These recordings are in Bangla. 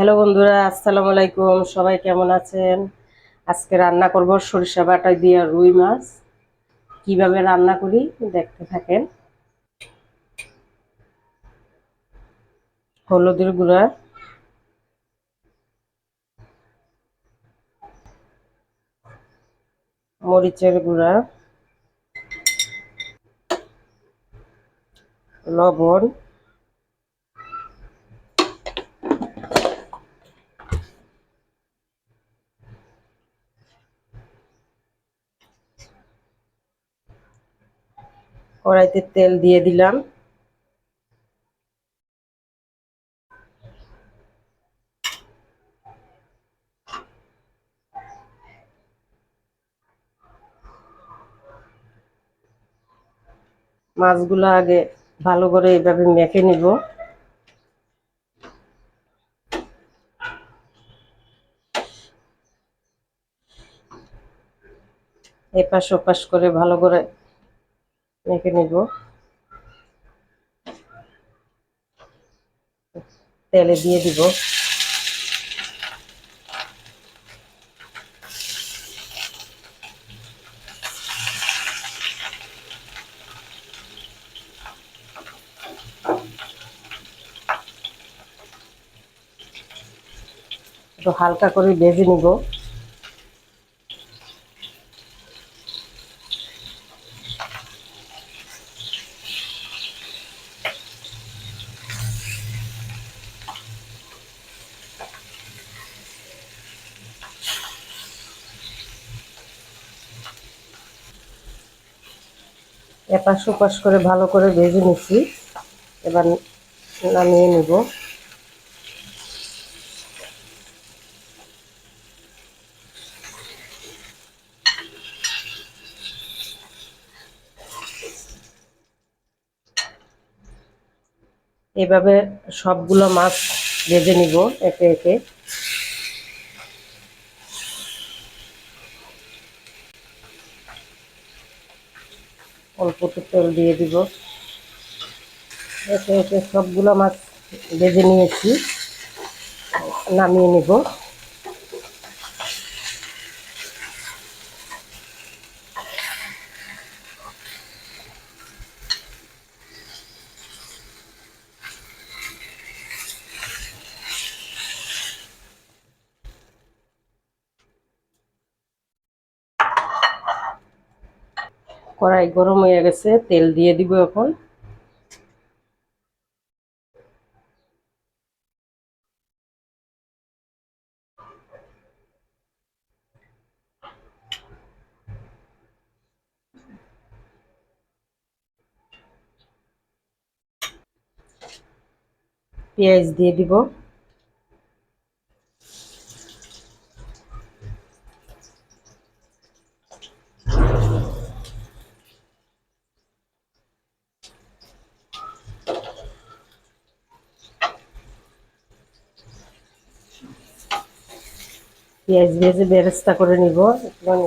হ্যালো বন্ধুরা, আসসালামু আলাইকুম। সবাই কেমন আছেন? আজকে রান্না করব সরিষা বাটা দিয়ে রুই মাছ। কীভাবে রান্না করি দেখতে থাকেন। হলুদের গুঁড়া। মরিচের গুঁড়া। লবণ। কড়াইতে তেল দিয়ে দিলাম। মাছগুলো আগে ভালো করে এইভাবে মেখে নিব। এপাশ ওপাশ করে ভালো করে মেখে নিব তেলে দিয়ে দিব। হালকা করে ভেজে নিব। এপাশ ওপাশ করে ভালো করে ভেজে নিচ্ছি। এবার নামিয়ে নিব। এভাবে সবগুলো মাছ ভেজে নিব একে একে। অল্প একটু তেল দিয়ে দিব। একে একে সবগুলো মাছ ভেজে নিয়েছি নামিয়ে নিব। কড়াই গরম হয়ে গেছে তেল দিয়ে দিব এখন। পেঁয়াজ দিয়ে দিব। পেঁয়াজ ভেজে বেরেস্তা করে নিব। মানে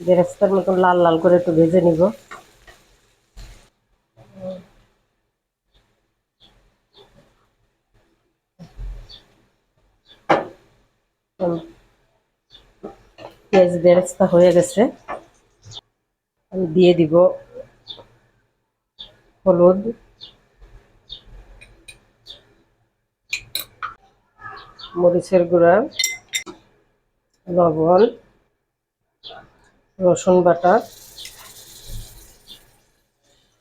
বেরেস্তার মতন লাল লাল করে একটু ভেজে নিব। পেঁয়াজ বেরেস্তা হয়ে গেছে। আমি দিয়ে দিব হলুদ। মরিচের গুঁড়া। লবণ, রসুন বাটা।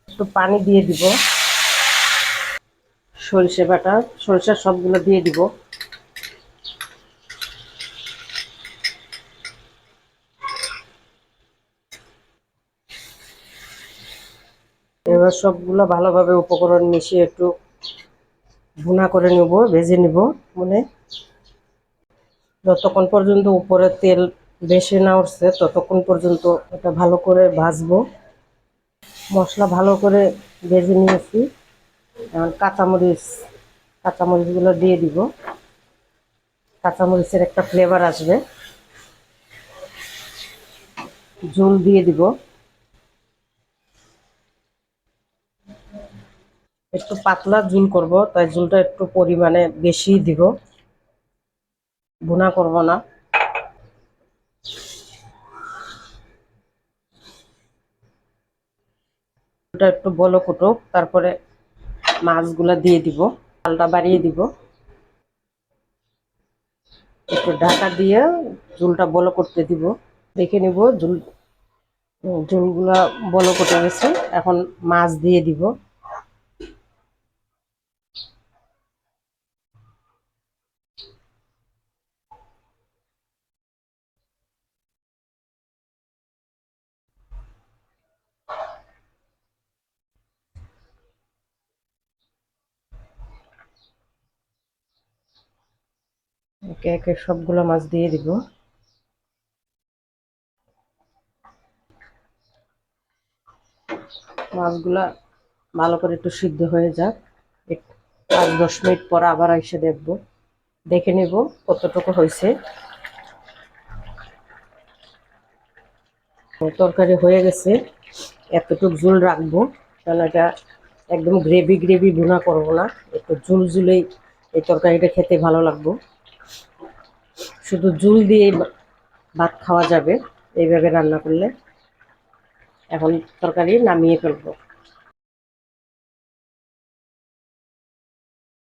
একটু পানি দিয়ে দিব। সরিষে বাটা, সরিষার সবগুলো দিয়ে দিব। এবার সবগুলো ভালোভাবে উপকরণ মিশিয়ে একটু ভুনা করে নেব, ভেজে নেব। মানে যতক্ষণ পর্যন্ত উপরে তেল বেশি না উঠছে, ততক্ষণ পর্যন্ত এটা ভালো করে ভাজবো। মশলা ভালো করে ভেজে নিয়েছি। এখন কাঁচামরিচ, কাঁচামরিচগুলো দিয়ে দিব। কাঁচামরিচের একটা ফ্লেভার আসবে। জল দিয়ে দিব। একটু পাতলা ঝুল করব, তাই ঝুলটা একটু পরিমাণে বেশি দিব। ভুনা করব না। ওটা একটু বলো কুটুক তারপরে মাছগুলা দিয়ে দিব, চালটা বাড়িয়ে দিব। একটু ঢাকা দিয়ে ঝুলটা বলো করতে দিব। দেখে নিব ঝুল ঝুলগুলা বলো করতে গেছে, এখন মাছ দিয়ে দিব। একে একে সবগুলো মাছ দিয়ে দিব। মাছগুলা ভালো করে একটু সিদ্ধ হয়ে যাক। পাঁচ, দশ মিনিট পর আবার এসে দেখব। দেখে নেব কতটুকু হয়েছে। তরকারি হয়ে গেছে। এতটুকু ঝোল রাখব, কারণ এটা একদম গ্রেভি গ্রেভি ভুনা করব না। একটু ঝুল ঝুলেই এই তরকারিটা খেতে ভালো লাগবো। শুধু জুল দিয়ে ভাত খাওয়া যাবে। এইভাবে রান্না করলে এখন তরকারি নামিয়ে ফেলব।